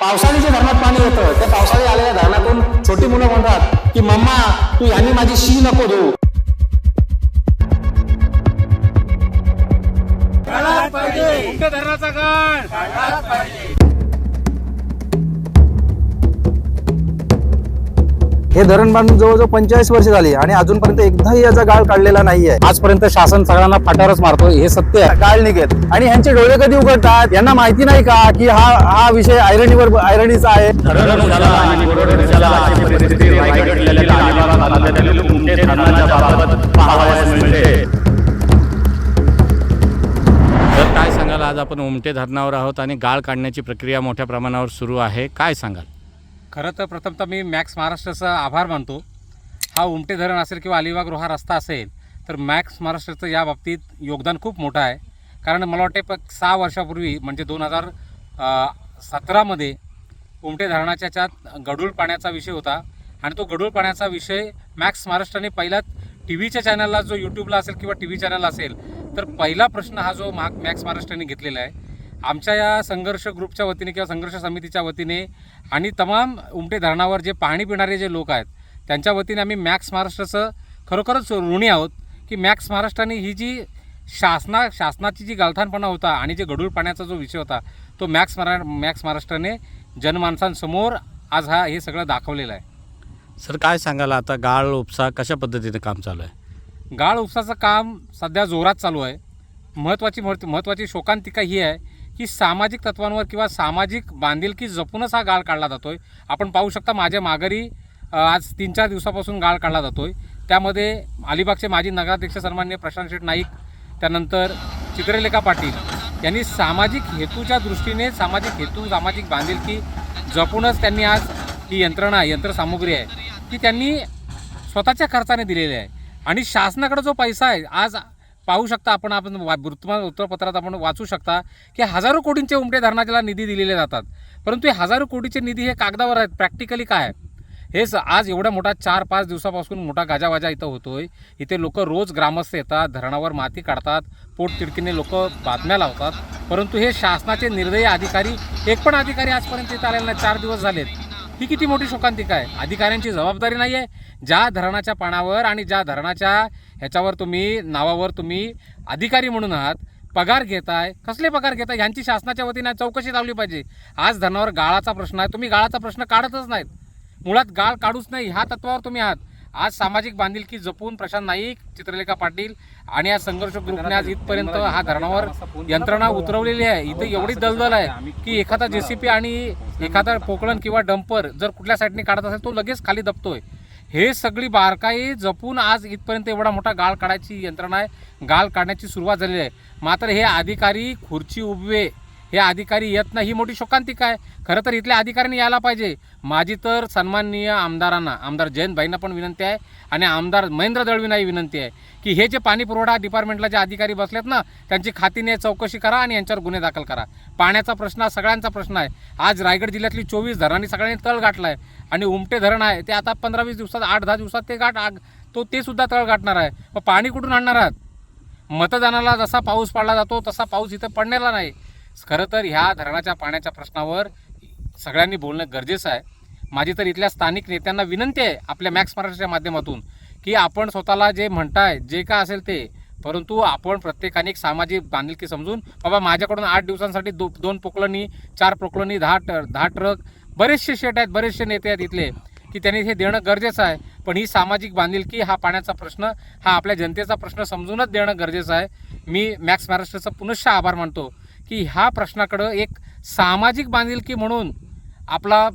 पावसाळी जे धरणात पाणी येतं त्या पावसाळी आलेल्या धरणातून छोटी मुलं म्हणतात की मम्मा तू यांनी माझी शी नको देऊ. धरणाचा हे धरण बांधून जवळजवळ पंचेचाळीस वर्ष झाली आणि अजूनपर्यंत एकदाही याचा गाळ काढलेला नाहीये. आजपर्यंत शासन सगळ्यांना फाटारच मारतो हे सत्य आहे. गाळ निघेल. आणि ह्यांचे डोळे कधी उघडतात यांना माहिती नाही का की हा हा विषय आयरणीवर आयरणीचा आहे? तर काय सांगाल? आज आपण उमटे धरणावर आहोत आणि गाळ काढण्याची प्रक्रिया मोठ्या प्रमाणावर सुरू आहे. काय सांगाल? खरं तर प्रथमतः मी मॅक्स महाराष्ट्राचा आभार मानतो. हा उमटे धरण असेल किंवा अलिबाग रोहा रस्ता असेल तर मॅक्स महाराष्ट्राचं या बाबतीत योगदान खूप मोठं आहे. कारण मला वाटते प सहा वर्षापूर्वी म्हणजे दोन हजार सतरामध्ये उमटे धरणाच्या याच्यात गडूळ पाण्याचा विषय होता. आणि तो गडूळ पाण्याचा विषय मॅक्स महाराष्ट्राने पहिला टी व्हीच्या चॅनलला जो यूट्यूबला असेल किंवा टी व्ही चॅनल असेल तर पहिला प्रश्न हा जो मा मॅक्स महाराष्ट्राने घेतलेला आहे. आमच्या या संघर्ष ग्रुपच्या वतीने किंवा संघर्ष समितीच्या वतीने आणि तमाम उमटे धरणावर जे पाणी पिणारे जे लोक आहेत त्यांच्या वतीने आम्ही मॅक्स महाराष्ट्राचं खरोखरच ऋणी आहोत की मॅक्स महाराष्ट्राने ही जी शासना शासनाची जी गालथानपणा होता आणि जे गडूळ पाण्याचा जो विषय होता तो मॅक्स मरा मॅक्स महाराष्ट्राने जनमानसांसमोर आज हा हे सगळं दाखवलेलं आहे. सर काय सांगाल आता? गाळ उपसा कशा पद्धतीने काम चालू आहे? गाळ उपसाचं काम सध्या जोरात चालू आहे. महत्त्वाची महत्त्वाची शोकांतिका ही आहे की सामाजिक तत्वांवर किंवा सामाजिक बांधिलकी जपूनच हा गाळ काढला जातोय. आपण पाहू शकता माझ्या माघारी आज तीन चार दिवसापासून गाळ काढला जातोय. त्यामध्ये अलिबागचे माजी नगराध्यक्ष सन्मान्य प्रशांत शेठ नाईक त्यानंतर चित्रलेखा पाटील यांनी सामाजिक हेतूच्या दृष्टीने सामाजिक हेतू सामाजिक बांधिलकी जपूनच त्यांनी आज ही यंत्रणा यंत्रसामुग्री आहे ती त्यांनी स्वतःच्या खर्चाने दिलेली आहे. आणि शासनाकडे जो पैसा आहे आज पाहू शकता आपण आपण वा- वृत्तमान वृत्तपत्रात आपण वाचू शकता की हजारो कोटींचे उमटे धरणाला निधी दिलेले जातात. परंतु हे हजारो कोटीचे निधी हे कागदावर आहेत प्रॅक्टिकली काय? आहे हेच आज एवढा मोठा चार पाच दिवसापासून मोठा गाजावाजा इथं होतोय. इथे लोक रोज ग्रामस्थ येतात धरणावर माती काढतात पोटतिडकीने लोक बातम्या लावतात. परंतु हे शासनाचे निर्दयी अधिकारी एक पण अधिकारी आजपर्यंत इथं आलेला नाही चार दिवस झालेत. ही किती मोठी शोकांतिका आहे? अधिकाऱ्यांची जबाबदारी नाही आहे ज्या धरणाच्या पाण्यावर आणि ज्या धरणाच्या ह्याच्यावर तुम्ही नावावर तुम्ही अधिकारी म्हणून आहात पगार घेताय. कसले पगार घेताय? ह्यांची शासनाच्या वतीने चौकशी लावली पाहिजे. आज धरणावर गाळाचा प्रश्न आहे. तुम्ही गाळाचा प्रश्न काढतच नाहीत. मुळात गाळ काढूच नाही. ह्या तत्वावर तुम्ही आहात. आज सामाजिक बांधिलकी जपून प्रशांत नाईक चित्रलेखा पाटील आणि या संघर्ष ग्रुपने आज इथपर्यंत हा धरणावर यंत्रणा उतरवलेली आहे. इथं एवढी दलदल आहे की एखादा जेसीपी आणि एखादा पोकळण किंवा डंपर जर कुठल्या साईडने काढत असेल तो लगेच खाली दबतोय. हे सगळी बारकाई जपून आज इथपर्यंत एवढा मोठा गाळ काढायची यंत्रणा आहे. गाळ काढण्याची सुरुवात झालेली आहे. मात्र हे अधिकारी खुर्ची उभवे हे अधिकारी येत नाही ही मोठी शोकांतिका आहे. खरं तर इथल्या अधिकाऱ्यांनी यायला पाहिजे. माझी तर सन्माननीय आमदारांना आमदार जयंतभाईंना पण विनंती आहे आणि आमदार महेंद्र दळवींनाही विनंती आहे की हे जे पाणी पुरवठा डिपार्टमेंटला जे अधिकारी बसलेत ना त्यांची खातीने चौकशी करा आणि यांच्यावर गुन्हे दाखल करा. पाण्याचा प्रश्न हा सगळ्यांचा प्रश्न आहे. आज रायगड जिल्ह्यातली चोवीस धरणांनी सगळ्यांनी तळ गाठला आहे आणि उमटे धरण आहे. ते आता पंधरा वीस दिवसात आठ दहा दिवसात ते गाठ आग तो ते सुद्धा तळ गाठणार आहे. मग पाणी कुठून आणणार आहात? मतदानाला जसा पाऊस पडला जातो तसा पाऊस इथं पडण्याला नाही. खरं तर ह्या धरणाच्या पाण्याच्या प्रश्नावर सगळ्यांनी बोलणं गरजेचं आहे. माझी तर इथल्या स्थानिक नेत्यांना विनंती आहे आपल्या मॅक्स महाराष्ट्राच्या माध्यमातून की आपण स्वतःला जे म्हणताय जे काय असेल ते परंतु आपण प्रत्येकाने एक सामाजिक बांधिलकी समजून बाबा माझ्याकडून आठ दिवसांसाठी दो दोन पोकळणी चार पोकळणी दहा ट दहा ट्रक बरेचसे शेट आहेत बरेचसे नेते आहेत इथले की त्यांनी हे देणं गरजेचं आहे. पण ही सामाजिक बांधिलकी हा पाण्याचा प्रश्न हा आपल्या जनतेचा प्रश्न समजूनच देणं गरजेचं आहे. मी मॅक्स महाराष्ट्राचा पुनश्च आभार मानतो. की ह्या प्रश्नाकडं एक सामाजिक बांधिलकी म्हणून आपला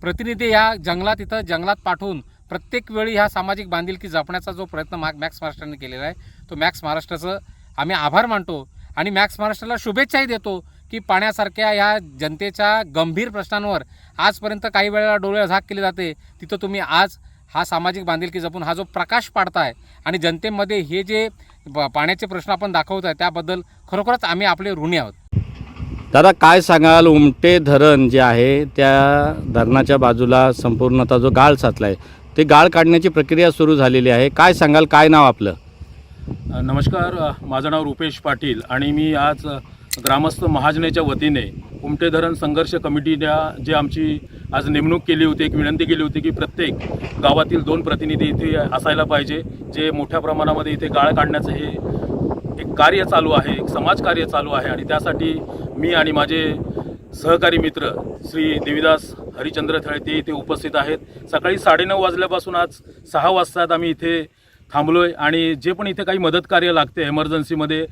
प्रतिनिधी या जंगलात इथं जंगलात पाठवून प्रत्येक वेळी ह्या सामाजिक बांधिलकी जपण्याचा जो प्रयत्न मा मॅक्स महाराष्ट्राने केलेला आहे तो मॅक्स महाराष्ट्राचं आम्ही आभार मानतो. आणि मॅक्स महाराष्ट्राला शुभेच्छाही देतो की पाण्यासारख्या ह्या जनतेच्या गंभीर प्रश्नांवर आजपर्यंत काही वेळेला डोळे झाक केले जाते. तिथं तुम्ही आज हा सामाजिक बांधिलकी जपून हा जो प्रकाश पाडताय आणि जनतेमध्ये हे जे ब- पाण्याचे प्रश्न आपण दाखवत आहे त्याबद्दल खरोखरच आम्ही आपले ऋणी आहोत. दादा काय सांगाल? उमटे धरण जे आहे त्या धरणाच्या बाजूला संपूर्णतः जो गाळ साचला आहे ते गाळ काढण्याची प्रक्रिया सुरू झालेली आहे. काय सांगाल? काय नाव आपलं? नमस्कार. माझं नाव रुपेश पाटील आणि मी आज ग्रामस्थ महाजनेच्या वतीने उमटे धरण संघर्ष कमिटीने जे आमची आज नेमणूक केली होती एक विनंती केली होती की प्रत्येक गावातील दोन प्रतिनिधी इथे असायला पाहिजे जे मोठ्या प्रमाणामध्ये इथे गाळ काढण्याचं हे एक कार्य चालू आहे एक समाजकार्य चालू आहे आणि त्यासाठी मी आणि माझे सहकारी मित्र श्री देविदास हरिचंद्र थळे ते इथे उपस्थित आहेत. सकाळी साडेनऊ वाजल्यापासून आज सहा वाजतात आम्ही इथे थांबलो आहे आणि जे पण इथे काही मदत कार्य लागते एमर्जन्सीमध्ये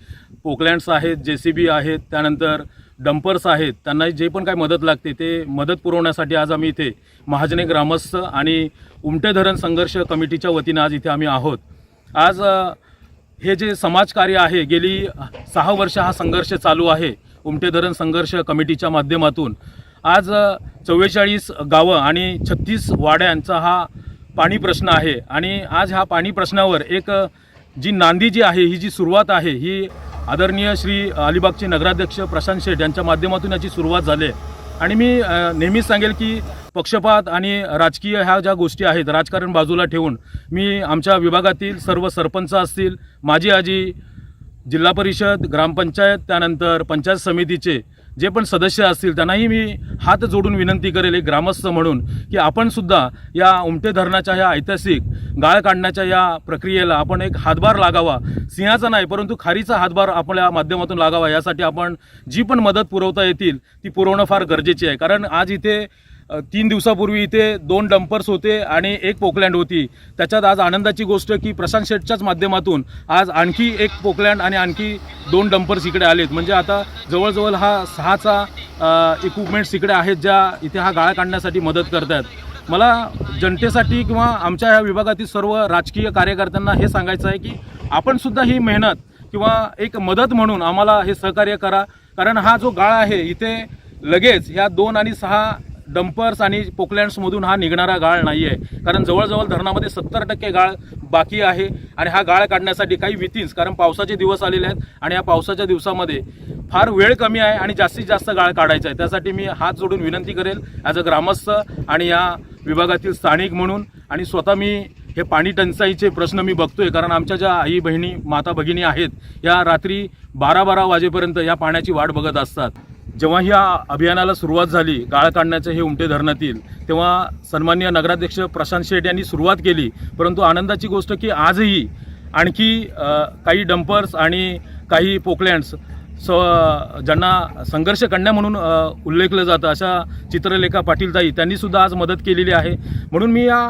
पोकलँड्स आहेत जे सी बी आहेत त्यानंतर डंपर्स आहेत त्यांना जे पण काही मदत लागते ते मदत पुरवण्यासाठी आज आम्ही इथे महाजने ग्रामस्थ आणि उमटे धरण संघर्ष कमिटीच्या वतीनं आज इथे आम्ही आहोत. आज हे जे समाजकार्य आहे गेली सहा वर्ष हा संघर्ष चालू आहे. उमटे धरण संघर्ष कमिटीच्या माध्यमातून आज चव्वेचाळीस गावं आणि छत्तीस वाड्यांचा हा पाणी प्रश्न आहे. आणि आज ह्या पाणी प्रश्नावर एक जी नांदी जी आहे ही जी सुरुवात आहे ही आदरणीय श्री अलिबागचे नगराध्यक्ष प्रशांत शेठ यांच्या माध्यमातून याची सुरुवात झाली आहे. आणि मी नेहमीच सांगेल की पक्षपात आणि राजकीय ह्या ज्या गोष्टी आहेत राजकारण बाजूला ठेवून मी आमच्या विभागातील सर्व सरपंच असतील माझी आजी जिल्हा परिषद ग्रामपंचायत त्यानंतर पंचायत समितीचे जे पण सदस्य असतील त्यांनाही मी हात जोडून विनंती करेल एक ग्रामस्थ म्हणून की आपणसुद्धा या उमटे धरणाच्या ह्या ऐतिहासिक गाळ काढण्याच्या या प्रक्रियेला आपण एक हातभार लागावा. सिंहाचा नाही परंतु खारीचा हातभार आपल्या माध्यमातून लागावा. यासाठी आपण जी पण मदत पुरवता येतील ती पुरवणं फार गरजेची आहे. कारण आज इथे तीन दिवसापूर्वी इथे दोन डंपर्स होते आणि एक पोकलँड होती. त्याच्यात आज आनंदाची गोष्ट की प्रशांत शेटच्याच माध्यमातून आज आणखी एक पोकलँड आणि आणखी दोन डंपर्स इकडे आलेत. म्हणजे आता जवळजवळ हा सहाचा इक्विपमेंट्स इकडे आहेत ज्या इथे हा गाळा काढण्यासाठी मदत करतात मला जनतेसाठी किंवा आमच्या ह्या विभागातील सर्व राजकीय कार्यकर्त्यांना हे सांगायचं आहे की आपणसुद्धा ही मेहनत किंवा एक मदत म्हणून आम्हाला हे सहकार्य करा. कारण हा जो गाळा आहे इथे लगेच ह्या दोन आणि सहा डंपर्स आणि पोकलँड्समधून हा निघणारा गाळ नाही आहे कारण जवळजवळ धरणामध्ये सत्तर टक्के गाळ बाकी आहे आणि हा गाळ काढण्यासाठी काही विथिन्स कारण पावसाचे दिवस आलेले आहेत आणि या पावसाच्या दिवसामध्ये फार वेळ कमी आहे आणि जास्तीत जास्त गाळ काढायचा आहे. त्यासाठी मी हात जोडून विनंती करेल ॲज अ ग्रामस्थ आणि या विभागातील स्थानिक म्हणून आणि स्वतः मी हे पाणी टंचाईचे प्रश्न मी बघतोय कारण आमच्या ज्या आई बहिणी माता भगिनी आहेत या रात्री बारा बारा वाजेपर्यंत या पाण्याची वाट बघत असतात. जेव्हा ह्या अभियानाला सुरुवात झाली गाळ काढण्याचं हे उमटे धरणातील तेव्हा सन्मान्य नगराध्यक्ष प्रशांत शेठ यांनी सुरुवात केली. परंतु आनंदाची गोष्ट की आजही आणखी काही डंपर्स आणि काही पोकलँड्स स ज्यांना संघर्ष कन्या म्हणून उल्लेखलं जातं अशा चित्रलेखा पाटीलताई त्यांनीसुद्धा आज मदत केलेली आहे. म्हणून मी या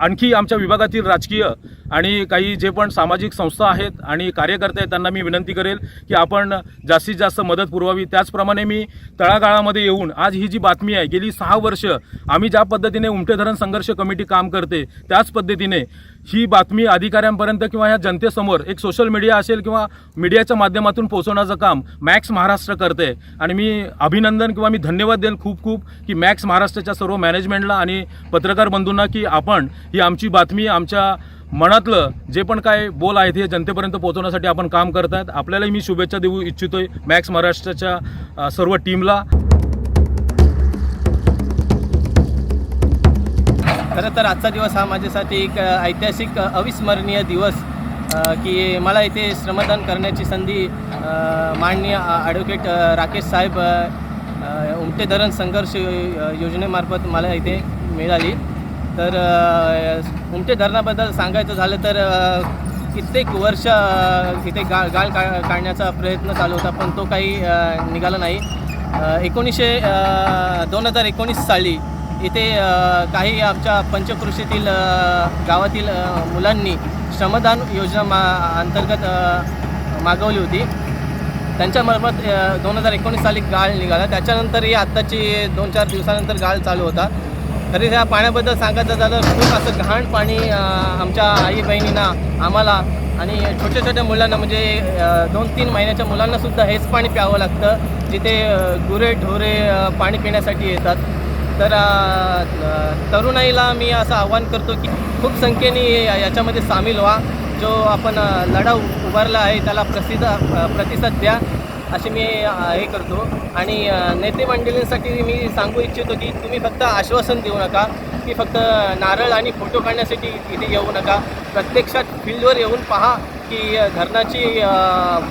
आणखी आमच्या विभागातील राजकीय आणि काही जे पण सामाजिक संस्था आहेत आणि कार्यकर्ते आहेत त्यांना मी विनंती करेल की आपण जास्तीत जास्त मदत पुरवावी. त्याचप्रमाणे मी तळागाळामध्ये येऊन आज ही जी बातमी आहे गेली सहा वर्ष आम्ही ज्या पद्धतीने उमटे धरण संघर्ष कमिटी काम करते त्याच पद्धतीने ही बातमी अधिकाऱ्यांपर्यंत किंवा ह्या जनतेसमोर एक सोशल मीडिया असेल किंवा मीडियाच्या माध्यमातून पोहोचवण्याचं काम मॅक्स महाराष्ट्र करते. आणि मी अभिनंदन किंवा मी धन्यवाद देईल खूप खूप की मॅक्स महाराष्ट्राच्या सर्व मॅनेजमेंटला आणि पत्रकार बंधूंना की आपण ही आमची बातमी आमच्या मनातलं जे पण काय बोल आहेत हे जनतेपर्यंत पोहोचवण्यासाठी आपण काम करत आहेत आपल्यालाही मी शुभेच्छा देऊ इच्छितोय मॅक्स महाराष्ट्राच्या सर्व टीमला खरं तर आजचा दिवस हा माझ्यासाठी एक ऐतिहासिक अविस्मरणीय दिवस की मला इथे श्रमदान करण्याची संधी माननीय ॲडव्होकेट राकेश साहेब उमटे धरण संघर्ष योजनेमार्फत मला इथे मिळाली. तर उमटे धरणाबद्दल सांगायचं झालं तर कित्येक वर्ष इथे गा गाळ का काढण्याचा प्रयत्न चालू होता पण तो काही निघाला नाही. एकोणीसशे दोन हजार एकोणीस साली इथे काही आमच्या पंचकृषीतील गावातील मुलांनी श्रमदान योजना मा अंतर्गत मागवली होती. त्यांच्यामार्फत दोन हजार एकोणीस साली गाळ निघाला. त्याच्यानंतरही आत्ताची दोन चार दिवसानंतर गाळ चालू होता. तरी त्या पाण्याबद्दल सांगायचं झालं खूप असं घाण पाणी आमच्या आई बहिणींना आम्हाला आणि छोट्या छोट्या मुलांना म्हणजे दोन तीन महिन्याच्या मुलांनासुद्धा हेच पाणी प्यावं लागतं जिथे गुरे ढोरे पाणी पिण्यासाठी येतात. तर तरुणाईला मी असं आव्हान करतो की खूप संख्येने या- याच्यामध्ये सामील व्हा. जो आपण लढा उभारला आहे त्याला प्रसिद्ध प्रतिसाद द्या असे मी हे करतो. आणि नेते मंडळींसाठी मी सांगू इच्छितो की तुम्ही फक्त आश्वासन देऊ नका की फक्त नारळ आणि फोटो काढण्यासाठी इथे येऊ नका. प्रत्यक्षात फील्डवर येऊन पहा की धरणाची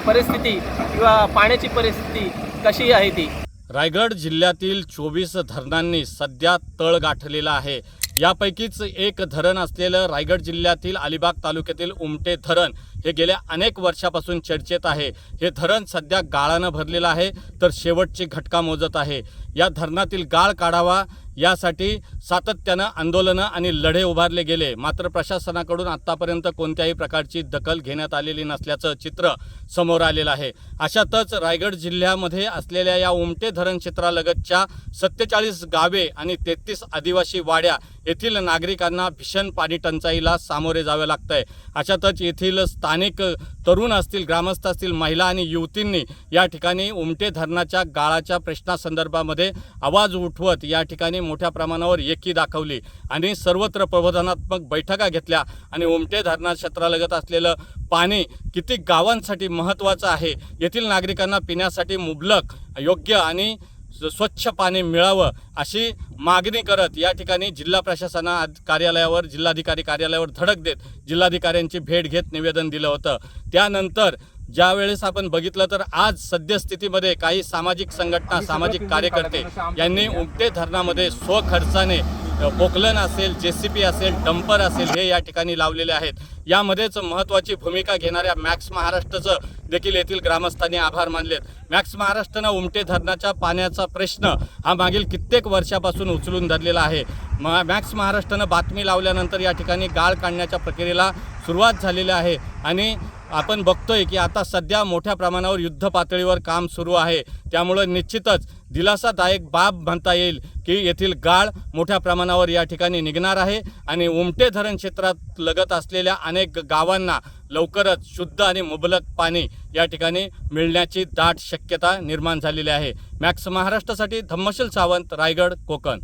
परिस्थिती किंवा पाण्याची परिस्थिती कशी आहे ती. रायगड जिल्ह्यातील चोवीस धरणांनी सध्या तळ गाठलेला आहे. यापैकीच एक धरण असलेलं रायगड जिल्ह्यातील अलिबाग तालुक्यातील उमटे धरण हे गेल्या अनेक वर्षापासून चर्चेत आहे. हे धरण सध्या गाळानं भरलेलं आहे तर शेवटची घटका मोजत आहे. या धरणातील गाळ काढावा यासाठी सातत्यानं आंदोलनं आणि लढे उभारले गेले. मात्र प्रशासनाकडून आत्तापर्यंत कोणत्याही प्रकारची दखल घेण्यात आलेली नसल्याचं चित्र समोर आलेलं आहे. अशातच रायगड जिल्ह्यामध्ये असलेल्या या उमटे धरण क्षेत्रालगतच्या सत्तेचाळीस गावे आणि तेहतीस आदिवासी वाड्या येथील नागरिकांना भीषण पाणी टंचाईला सामोरे जावे आहे अशातच येथील स्थानिक तरुण असतील ग्रामस्थ असतील महिला आणि युवतींनी या ठिकाणी उमटे धरणाच्या गाळाच्या प्रश्नासंदर्भामध्ये आवाज उठवत या ठिकाणी मोठ्या प्रमाणावर एकी दाखवली आणि सर्वत्र प्रबोधनात्मक बैठका घेतल्या आणि उमटे धरणा क्षेत्रालगत असलेलं पाणी किती गावांसाठी महत्त्वाचं आहे येथील नागरिकांना पिण्यासाठी मुबलक योग्य आणि स्वच्छ पाणी मिळावं अशी मागणी करत या ठिकाणी जिल्हा प्रशासना कार्यालयावर जिल्हाधिकारी कार्यालयावर धडक देत जिल्हाधिकाऱ्यांची भेट घेत निवेदन दिलं होतं. त्यानंतर ज्यावेळेस आपण बघितलं तर आज सद्यस्थितीमध्ये काही सामाजिक संघटना सामाजिक कार्यकर्ते यांनी उमटे धरणामध्ये स्वखर्चाने पोकलन असेल जे सी पी असेल डंपर असेल हे या ठिकाणी लावलेले आहेत. यामध्येच महत्त्वाची भूमिका घेणाऱ्या मॅक्स महाराष्ट्राचं देखील येथील ग्रामस्थांनी आभार मानलेत. मॅक्स महाराष्ट्रानं उमटे धरणाच्या पाण्याचा प्रश्न हा मागील कित्येक वर्षापासून उचलून धरलेला आहे. म मॅक्स महाराष्ट्रानं बातमी लावल्यानंतर या ठिकाणी गाळ काढण्याच्या प्रक्रियेला सुरुवात झालेली आहे आणि आपण बघतोय की आता सध्या मोठ्या प्रमाणावर युद्ध पातळीवर काम सुरू आहे. त्यामुळं निश्चितच दिलासादायक बाब म्हणता येईल की येथील गाळ मोठ्या प्रमाणावर या ठिकाणी निघणार आहे आणि उमटे धरण क्षेत्रात लगत असलेल्या अनेक गावांना लवकरच शुद्ध आणि मुबलक पाणी या ठिकाणी मिळण्याची दाट शक्यता निर्माण झालेली आहे. मॅक्स महाराष्ट्रासाठी धम्मशील सावंत रायगड कोकण.